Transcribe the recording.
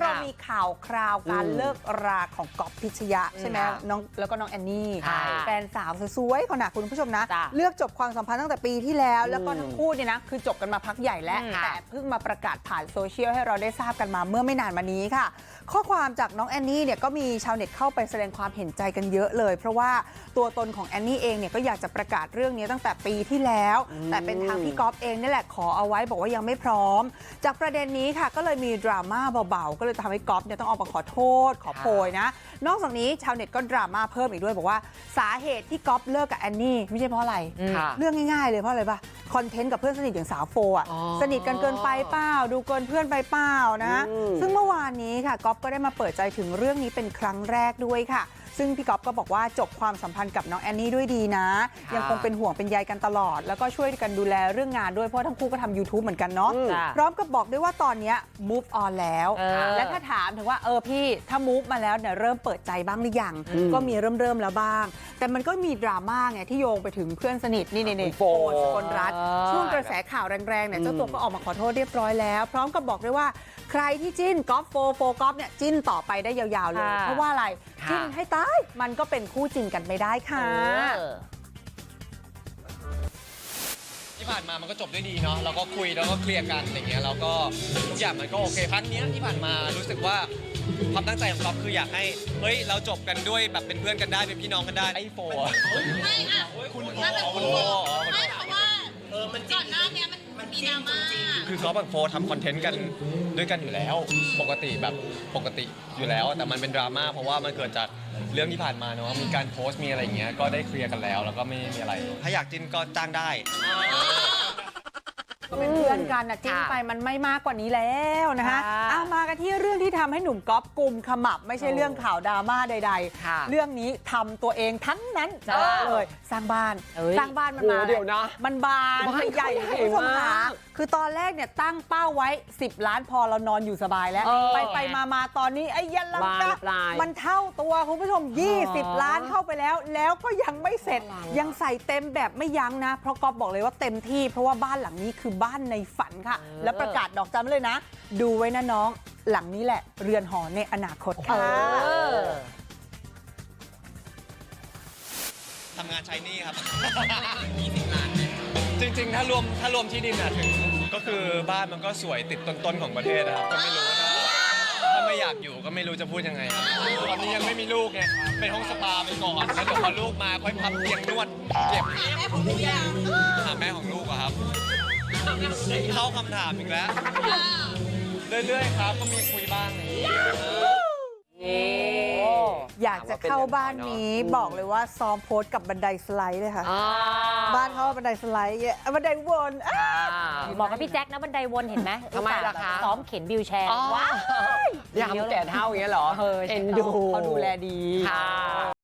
เราค่ะมีข่าวคราวการอืมเลิกราของก๊อฟพิชยะใช่ไหมค่ะน้องแล้วก็น้องแอนนี่ใช่แฟนสาวสวยๆเขานะคุณผู้ชมนะจ้ะเลือกจบความสัมพันธ์ตั้งแต่ปีที่แล้ว แล้วก็อืมทั้งคู่เนี่ยนะคือจบกันมาพักใหญ่แล้วค่ะแต่เพิ่งมาประกาศผ่านโซเชียลให้เราได้ทราบกันมาเมื่อไม่นานมานี้ค่ะ ข้อความจากน้องแอนนี่เนี่ยก็มีชาวเน็ตเข้าไปแสดงความเห็นใจกันเยอะเลย เพราะว่าตัวตนของแอนนี่เองเนี่ยก็อยากจะประกาศเรื่องนี้ตั้งแต่ปีที่แล้ว แต่เป็นทางพี่ก๊อฟเองนี่แหละขอเอาไว้บอกว่ายังไม่พร้อม จากประเด็นนี้ค่ะก็เลยมีดราม่าเบาๆก็เลยทำให้ก๊อฟเนี่ยต้องออกมาขอโทษขอโพยนะ นอกจากนี้ชาวเน็ตก็ดราม่าเพิ่มอีกด้วยบอกว่าสาเหตุที่ก๊อฟเลิกกับแอนนี่ไม่ใช่เพราะอะไรค่ะเรื่องง่ายๆเลยเพราะอะไรปะค อนเทนต์กับเพื่อนสนิทอย่างสาวโฟอะอ๋อสนิทกันเกินไปเปล่าดูเกินเพื่อนไปเปล่านะอืมซึ่งเมื่อวานนี้ค่ะก๊อฟก็ได้มาเปิดใจถึงเรื่องนี้เป็นครั้งแรกด้วยค่ะ ซึ่งพี่ก๊อฟก็บอกว่าจบความสัมพันธ์กับน้องแอนนี่ด้วยดีนะค่ะยังคงเป็นห่วงเป็นใยกันตลอด แล้วก็ช่วยกันดูแลเรื่องงานด้วยเพราะทั้งคู่ก็ทำ YouTube เหมือนกันเนาะอืมพร้อมกับบอกด้วยว่าตอนเนี้ย move on แล้วเออและถ้าถามถึงว่าเออพี่ถ้า move มาแล้วเนี่ยเริ่มเปิดใจบ้างหรือยังอืมก็มีเริ่มเริ่มๆแล้วบ้าง แต่มันก็มีดราม่าไงที่โยงไปถึงเพื่อนสนิทนี่นี่นี่คุณโฟสกลรัฐเออช่วงกระแสข่าวแรงๆเนี่ยอืมเจ้าตัวก็ออกมาขอโทษเรียบร้อยแล้วพร้อมกับบอกด้วยว่าใครที่จิ้นกอล์ฟโฟโฟกอล์ฟเนี่ยจิ้นต่อไปได้ยาวๆเลยค่ะเพราะว่าอะไรค่ะจิ้นให้ตายมันก็เป็นคู่จริงกันไม่ได้ค่ะเออที่ผ่านมามันก็จบด้วยดีเนาะเราก็คุยแล้วก็เคลียร์กันอะไรเงี้ยเราก็ทุกอย่างมันก็โอเคครั้งเนี้ยที่ผ่านมารู้สึกว่าความตั้งใจของก๊อฟคืออยากให้เฮ้ยเราจบกันด้วยแบบเป็นเพื่อนกันได้เป็นพี่น้องกันได้ไอ้โฟอะไม่อะคุณโฟถ้าเป็นคุคุณณโฟ ก่อนหน้าเนี้ยมันมันมีดราม่าคือก๊อฟกับโฟทำคอนเทนต์กันด้วยกันอยู่แล้ว ปกติแบบปกติอยู่แล้ว แต่มันเป็นดราม่าเพราะว่ามันเกิดจากเรื่องที่ผ่านมาเนาะมีการโพสต์มีอะไรอย่างเงี้ยก็ได้เคลียร์กันแล้ว แล้วก็ไม่มีอะไร ถ้าอยากจินก็จ้างได้ ก็เป็นเพื่อนกันนะจิ้นค่ะไปมันไม่มากกว่านี้แล้วนะคะค่ะเอามากันที่เรื่องที่ทำให้หนุ่มก๊อฟกลุ่มขมับไม่ใช่โอ้เรื่องข่าวดราม่าใดค่ะๆเรื่องนี้ทำตัวเองทั้งนั้นจ้าบอกเลยสร้างบ้านเอ้ยสร้างบ้านมันมาโอ้เดี๋ยวนะมันบานบ้านมันใหญ่เขาใหญ่คุณผู้ชมมาค่ะก คือตอนแรกเนี่ยตั้งเป้าไว้ 10 ล้านพอเรานอนอยู่สบายแล้วเออไปไปมามาตอนนี้ไอ้ยันลังบานกะปลายมันเท่าตัวคุณผู้ชมอ๋อ20 ล้านเข้าไปแล้ว แล้วก็ยังไม่เสร็จอะไรอะยังใส่เต็มแบบไม่ยั้งนะ เพราะก๊อฟบอกเลยว่าเต็มที่ เพราะว่าบ้านหลังนี้คือบ้านในฝันค่ะเออแล้วประกาศดอกจำเลยนะ ดูไว้นะน้องหลังนี้แหละเรือนหอในอนาคตเอค่ะอทำงานใช้หนี่ครับ 20 ล้าน จริง ๆ ถ้ารวมถ้ารวมที่ดินอะถึง ก็คือบ้านมันก็สวยติดต้นๆของประเทศนะครับก็ไม่รู้ถ้าถ้าไม่อยากอยู่ก็ไม่รู้จะพูดยังไงครับตอนนี้ยังไม่มีลูกไงเป็นห้องสปาไปก่อนแล้วเดี๋ยวพอลูกมาค่อยพับเตียงนวดเก็บแม่ของลูกยังหาแม่ของลูกอะครับเข้าคำถามอีกแล้ว เรื่อยๆครับก็มีคุยบ้างอย่างเงี้ อยากจะเข้าบ้านนี้บอกเลยว่าซ้อมโพสต์กับบันไดสไลด์เลยค่ะอ่าบ้านเขาบันไดสไลด์เยอะบันไดวนอะค่ะเหมาะกับพี่แจ็คนะบันไดวนเห็นไหมทำไมล่ะคะซ้อมเข็นวิวแชร์อ๋อว้าวยามแก่เท่าอย่างเงี้ยเหรอเออเอ็นดูเขาดูแลดีค่ะ